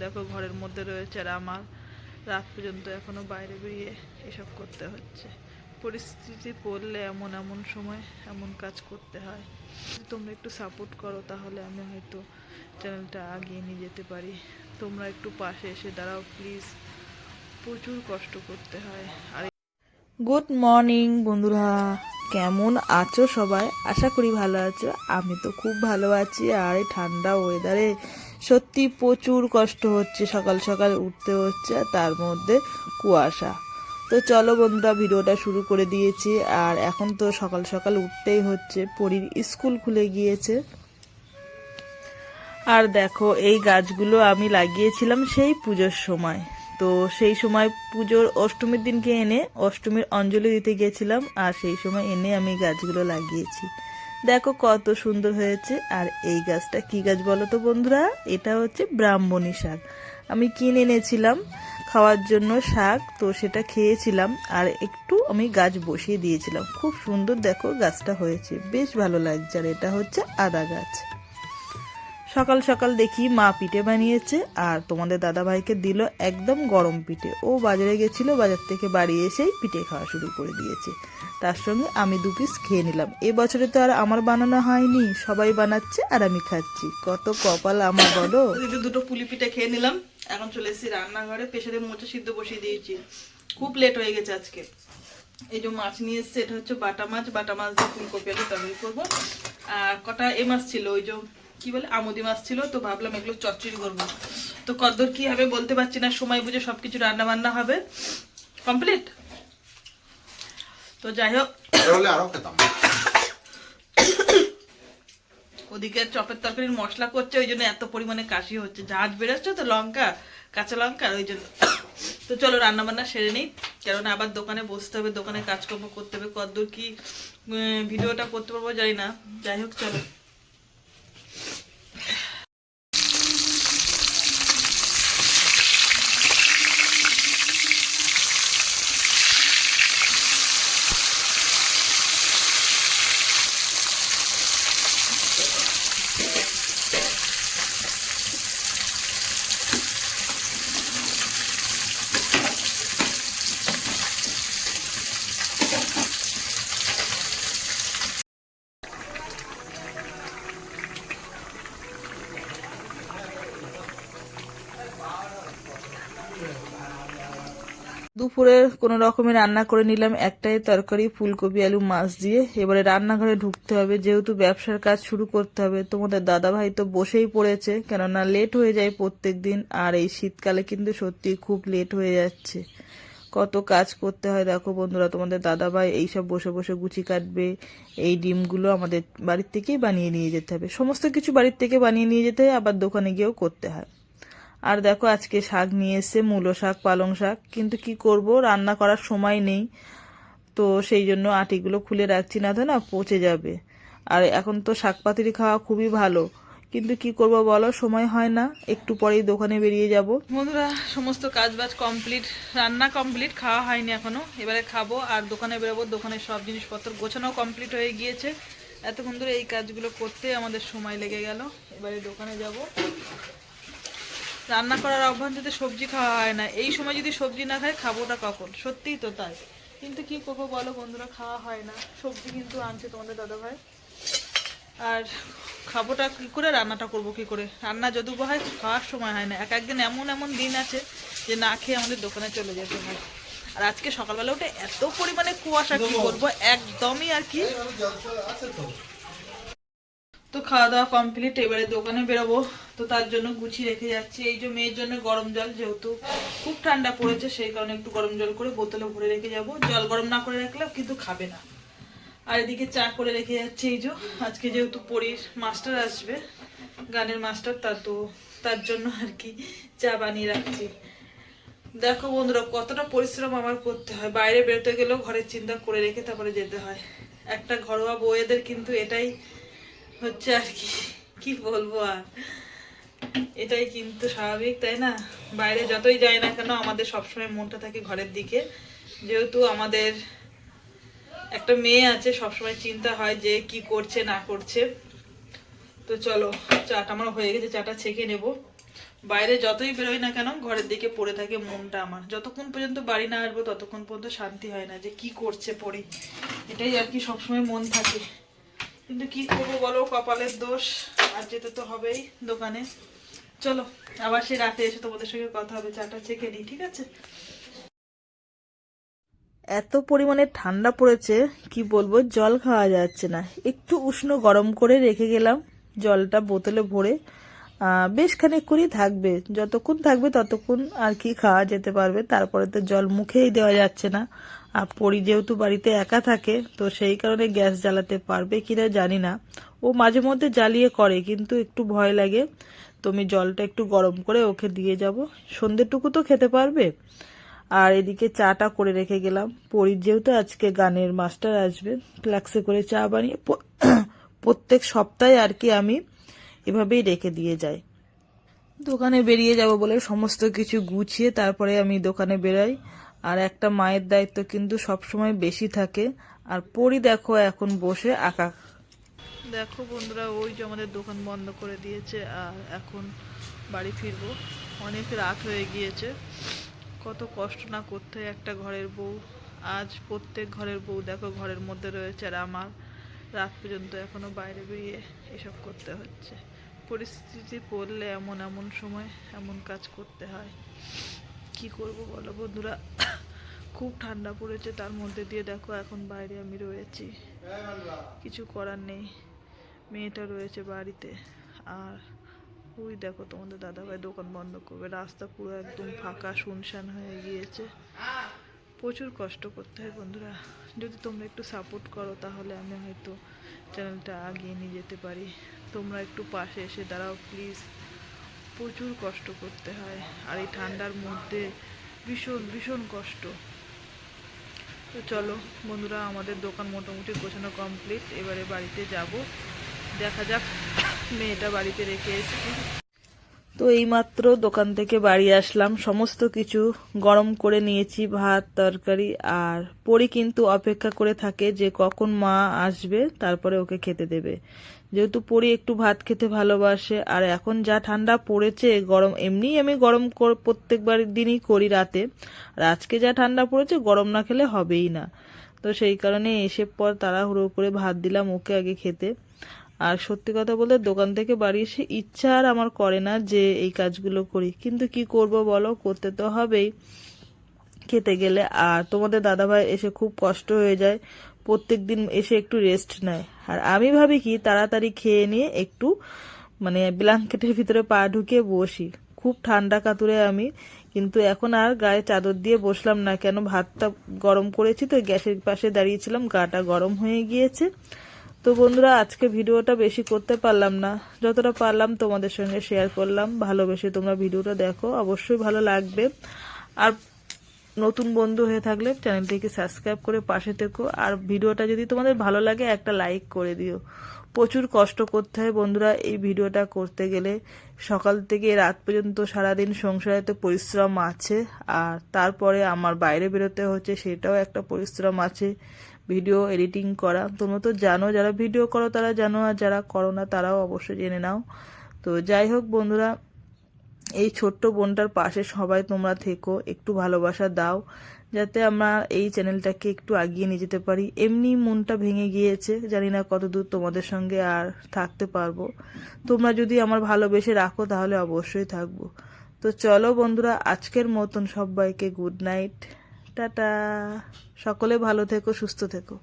দেখো ঘরের মধ্যে রয়েছে আর আমার রাত পর্যন্ত এখনও বাইরে বেরিয়ে এসব করতে হচ্ছে। পরিস্থিতি পড়লে এমন এমন সময় এমন কাজ করতে হয়। তোমরা একটু সাপোর্ট করো তাহলে আমি হয়তো চ্যানেলটা আগিয়ে নিয়ে যেতে পারি। তোমরা একটু পাশে এসে দাঁড়াও প্লিজ প্রচুর কষ্ট করতে হয়। আর গুড মর্নিং বন্ধুরা। কেমন আছো সবাই? আশা করি ভালো আছো। আমি তো খুব ভালো আছি। আর এই ঠান্ডা ওয়েদারে সত্যি প্রচুর কষ্ট হচ্ছে, সকাল সকাল উঠতে হচ্ছে আর তার মধ্যে কুয়াশা। তো চলো বন্ধুরা, ভিডিওটা শুরু করে দিয়েছি। আর এখন তো সকাল সকাল উঠতেই হচ্ছে, পরীর স্কুল খুলে গিয়েছে। আর দেখো, এই গাছগুলো আমি লাগিয়েছিলাম সেই পুজোর সময়। তো সেই সময় পুজোর অষ্টমীর দিনকে এনে অষ্টমীর অঞ্জলি দিতে গিয়েছিলাম আর সেই সময় এনে আমি গাছগুলো লাগিয়েছি। দেখো কত সুন্দর হয়েছে। আর এই গাছটা কি গাছ বলো তো বন্ধুরা? এটা হচ্ছে ব্রাহ্মণী শাক। আমি কিনে এনেছিলাম, খাওয়ার জন্য শাক, তো সেটা খেয়েছিলাম। আর একটু আমি গাছ বসিয়ে দিয়েছিলাম। খুব সুন্দর দেখো গাছটা হয়েছে। বেশ ভালো লাগছে। আর এটা হচ্ছে আদা গাছ। সকাল সকাল দেখি মা পিঠে বানিয়েছে আর তোমাদের দাদা ভাইকে দিল একদম গরম পিঠে। ও বাজারে গেছিল, বাজার থেকে বাড়ি এসেই পিঠে খাওয়া শুরু করে দিয়েছে। তার সঙ্গে আমি দু পিস খেয়ে নিলাম। এবছরে তো আর আমার বানানো হয়নি, সবাই বানাচ্ছে আর আমি খাচ্ছি। কত কপাল আমার বলো। দুটো পুলি পিঠে খেয়ে নিলাম। এখন চলে এসেছি রান্নাঘরে প্রেশারে মোচা সিদ্ধ বসিয়ে দিয়েছি। খুব লেট হয়ে গেছে আজকে। এই যে মাছ নিয়ে এসছে, এটা হচ্ছে বাটা মাছ। বাটা মাছ দিয়ে ফুলকপি আলু তরকারি করব। আর কটা এ মাছ ছিল, ওই যে কি বলে আমুদি মাছ ছিল তো ভাবলাম এগুলো চচ্চড়ি করব। তো কদ্দর কি হবে বলতে পারছি না সময় বুঝে সবকিছু রান্না বান্না হবে। কমপ্লিট তো যাই হোক। ওদিকে চপের তরকারির মশলা করছে ওই জন্য এত পরিমাণে কাশি হচ্ছে। ঝাঁজ বেরোচ্ছে তো লঙ্কা কাঁচা লঙ্কা ওই জন্য। তো চলো রান্না বান্না সেরে নিই কেননা আবার দোকানে বসতে হবে দোকানে কাজকর্ম করতে হবে। কদ্দূর কি ভিডিওটা করতে পারব জানি না। যাই হোক চলো। দুপুরের কোনো রকমের রান্না করে নিলাম একটাই তরকারি, ফুলকপি, আলু, মাছ দিয়ে। এবারে রান্নাঘরে ঢুকতে হবে, যেহেতু ব্যবসার কাজ শুরু করতে হবে। তোমাদের দাদা ভাই তো বসেই পড়েছে, কেননা লেট হয়ে যায় প্রত্যেক দিন আর এই শীতকালে কিন্তু সত্যি খুব লেট হয়ে যাচ্ছে। কত কাজ করতে হয়, দেখো বন্ধুরা, তোমাদের দাদা ভাই এইসব বসে বসে গুছি কাটবে। এই ডিমগুলো আমাদের বাড়ির থেকেই বানিয়ে নিয়ে যেতে হবে। সমস্ত কিছু বাড়ির থেকে বানিয়ে নিয়ে যেতে হয়, আবার দোকানে গিয়েও করতে হয়। আর দেখো আজকে শাক নিয়ে এসছে মূলো শাক, পালং শাক, কিন্তু কি করব, রান্না করার সময় নেই। তো সেই জন্য আটিগুলো খুলে রাখছি, না তো না পচে যাবে। আর এখন তো শাক খাওয়া খুবই ভালো। কিন্তু কি করব বলো, সময় হয় না, একটু পরেই দোকানে বেরিয়ে যাব। বন্ধুরা, সমস্ত কাজ বাজ কমপ্লিট রান্না কমপ্লিট খাওয়া হয়নি এখনও। এবারে খাব আর দোকানে বেরোবো দোকানের সব জিনিসপত্র গোছানো কমপ্লিট হয়ে গিয়েছে। এতক্ষণ ধরে এই কাজগুলো করতে আমাদের সময় লেগে গেল। এবারে দোকানে যাব। রান্না করার অভ্যাস যদি সবজি খাওয়া হয় না এই সময় যদি সবজি না খায় খাবোটা কখন? সত্যিই তো তাই। কিন্তু কি করব বলো বন্ধুরা খাওয়া হয় না। সবজি কিন্তু আনছে তোমাদের দাদা ভাই আর খাবোটা কি করে রান্নাটা করব কি করে? রান্না যদি হয় খাওয়ার সময় হয় না। এক একদিন এমন এমন দিন আছে যে না খেয়ে আমাদের দোকানে চলে যেতে হয়। আর আজকে সকালবেলা উঠে এত পরিমাণে কুয়াশা কি করব একদমই আর কি। তো খাওয়া দাওয়া কমপ্লিট এবারে দোকানে বেরোবো। তো তার জন্য গুছিয়ে রেখে যাচ্ছি। এই যে মেয়ের জন্য গরম জল, যেহেতু খুব ঠান্ডা পড়েছে, সেই কারণে একটু গরম জল করে বোতলে ভরে রেখে যাব। জল গরম না করে রাখলে কিন্তু খাবে না। আর এদিকে চা করে রেখে যাচ্ছে, এই যে। আজকে যেহেতু পরীর মাস্টার আসবে, গানের মাস্টার তার তো তার জন্য আর কি চা বানিয়ে রাখছি। দেখো বন্ধুরা, কতটা পরিশ্রম আমার করতে হয়। বাইরে বেরোতে গেলেও ঘরের চিন্তা করে রেখে তারপরে যেতে হয়। একটা ঘরোয়া বউয়েদের কিন্তু এটাই হচ্ছে আর কি কি বলব আর? এটাই কিন্তু স্বাভাবিক, তাই না? বাইরে যতই যাই না কেন, আমাদের সবসময় মনটা থাকে ঘরের দিকে। যেহেতু আমাদের একটা মেয়ে আছে, সবসময় চিন্তা হয় যে কি করছে, না করছে। তো চলো, চাটা আমার হয়ে গেছে, চাটা ছেঁকে নেব। বাইরে যতই বেরোই না কেন, ঘরের দিকে পড়ে থাকে মনটা আমার। যতক্ষণ পর্যন্ত বাড়ি না আসব, ততক্ষণ পর্যন্ত শান্তি হয় না যে কি করছে পড়ে এটাই আর কি সবসময় মন থাকে। কিন্তু কি করব বলো, কপালের দোষ, আর যেতে তো হবেই দোকানে। চলো, আবার সে রাতে এসে তোমাদের সঙ্গে কথা হবে, চাটা চেখে নিই, ঠিক আছে? এত পরিমাণে ঠান্ডা পড়েছে, কি বলব, জল খাওয়া যাচ্ছে না। একটু উষ্ণ গরম করে রেখে গেলাম, জলটা বোতলে ভরে। বেশ খানিক থাকবে, যতক্ষণ থাকবে ততক্ষণ আর কি খাওয়া যেতে পারবে, তারপরে তো জল মুখেই দেওয়া যাচ্ছে না। আর পরি যেহেতু বাড়িতে একা থাকে, তো সেই কারণে গ্যাস জ্বালাতে পারবে কিনা জানি না। ও মাঝে মধ্যে জ্বালিয়ে করে, কিন্তু একটু ভয় লাগে। তো আমি জলটা একটু গরম করে ওকে দিয়ে যাব। সন্ধ্যেটুকু তো খেতে পারবে। আর এদিকে চাটা করে রেখে গেলাম। পরীর যেহেতু আজকে গানের মাস্টার আসবে ফ্ল্যাক্সে করে চা বানিয়ে প্রত্যেক সপ্তাহে আর কি আমি এভাবেই রেখে দিয়ে যাই। দোকানে বেরিয়ে যাব বলে সমস্ত কিছু গুছিয়ে তারপরে আমি দোকানে বেরাই। আর একটা মায়ের দায়িত্ব কিন্তু সবসময় বেশি থাকে। আর পরি দেখো এখন বসে আঁকা দেখো বন্ধুরা, ওই যে আমাদের দোকান বন্ধ করে দিয়েছে, আর এখন বাড়ি ফিরবো। অনেক রাত হয়ে গিয়েছে। কত কষ্ট না করতে একটা ঘরের বউ। আজ প্রত্যেক ঘরের বউ দেখো ঘরের মধ্যে রয়েছে আর আমার। রাত পর্যন্ত এখনও বাইরে বেরিয়ে এসব করতে হচ্ছে। পরিস্থিতি পড়লে এমন এমন সময় এমন কাজ করতে হয়। কি করব বলো বন্ধুরা? খুব ঠান্ডা পড়েছে, তার মধ্যে দিয়ে দেখো এখন বাইরে আমি রয়েছি। কিছু করার নেই। মেয়েটা রয়েছে বাড়িতে। আর ওই দেখো তোমাদের দাদাভাই দোকান বন্ধ করবে। রাস্তা পুরো একদম ফাঁকা, শুনশান হয়ে গিয়েছে। প্রচুর কষ্ট করতে হয় বন্ধুরা। যদি তোমরা একটু সাপোর্ট করো, তাহলে আমি হয়তো চ্যানেলটা আগিয়ে নিয়ে যেতে পারি। তোমরা একটু পাশে এসে দাঁড়াও প্লিজ প্রচুর কষ্ট করতে হয় আর এই ঠান্ডার মধ্যে ভীষণ ভীষণ কষ্ট। তো চলো বন্ধুরা, আমাদের দোকান মোটামুটি গোছানো কমপ্লিট এবারে বাড়িতে যাব। দেখা যাক মেয়েটা বাড়িতে রেখে এসেছি। তো এইমাত্র দোকান থেকে বাড়ি আসলাম। সমস্ত কিছু গরম করে নিয়েছি, ভাত, তরকারি আর পরি কিন্তু অপেক্ষা করে থাকে যে কখন মা আসবে, তারপরে ওকে খেতে দেবে। যেহেতু পরি একটু ভাত খেতে ভালোবাসে, আর এখন যা ঠান্ডা পড়েছে, গরম, এমনিই আমি গরম প্রত্যেকবার দিনই করি রাতে। আর আজকে যা ঠান্ডা পড়েছে, গরম না খেলে হবেই না। তো সেই কারণে এসে পর তাড়াহুড়ো করে ভাত দিলাম ওকে আগে খেতে। আর সত্যি কথা বলতে দোকান থেকে বাড়ি এসে ইচ্ছা আর আমার করে না যে এই কাজগুলো করি। কিন্তু কি করব বলো, করতে তো হবেই। খেতে গেলে, আর তোমাদের দাদাভাই এসে খুব কষ্ট হয়ে যায়। প্রত্যেক দিন এসে একটু রেস্ট নেয়। আর আমি ভাবি কি, তাড়াতাড়ি খেয়ে নিয়ে একটু মানে ব্ল্যাঙ্কেটের ভিতরে পা ঢুকে বসি। খুব ঠান্ডা কাতুরে আমি, কিন্তু এখন আর গায়ে চাদর দিয়ে বসলাম না। কেন, ভাতটা গরম করেছি তো, গ্যাসের পাশে দাঁড়িয়েছিলাম, গাটা গরম হয়ে গিয়েছে। তো বন্ধুরা, আজকে ভিডিওটা বেশি করতে পারলাম না। যতটা পারলাম তোমাদের সঙ্গে শেয়ার করলাম। ভালোবেসে তোমরা ভিডিওটা দেখো। অবশ্যই ভালো লাগবে। আর নতুন বন্ধু হয়ে থাকলে চ্যানেলটিকে সাবস্ক্রাইব করে পাশে থেকো। আর ভিডিওটা যদি তোমাদের ভালো লাগে, একটা লাইক করে দিও। প্রচুর কষ্ট করতে হয় বন্ধুরা এই ভিডিওটা করতে গেলে। সকাল থেকে রাত পর্যন্ত সারাদিন সংসারে তো পরিশ্রম আছে, আর তারপরে আমার বাইরে বেরোতে হচ্ছে, সেটাও একটা পরিশ্রম আছে ভিডিও এডিটিং করা। তোমরা তো জানো, যারা ভিডিও করো তারা জানো, আর যারা করো না তারাও অবশ্যই জেনে নাও। তো যাই হোক বন্ধুরা এই ছোট্ট বোনটার পাশে সবাই তোমরা থেকো, একটু ভালোবাসা দাও, যাতে আমরা এই চ্যানেলটাকে একটু আগিয়ে নিয়ে যেতে পারি। এমনি মনটা ভেঙে গিয়েছে, জানি না কতদূর তোমাদের সঙ্গে আর থাকতে পারব। তোমরা যদি আমার ভালোবেসে রাখো, তাহলে অবশ্যই থাকব। তো চলো বন্ধুরা, আজকের মতন সবাইকে গুড নাইট। টাটা। সকলে ভালো থেকো, সুস্থ থেকো।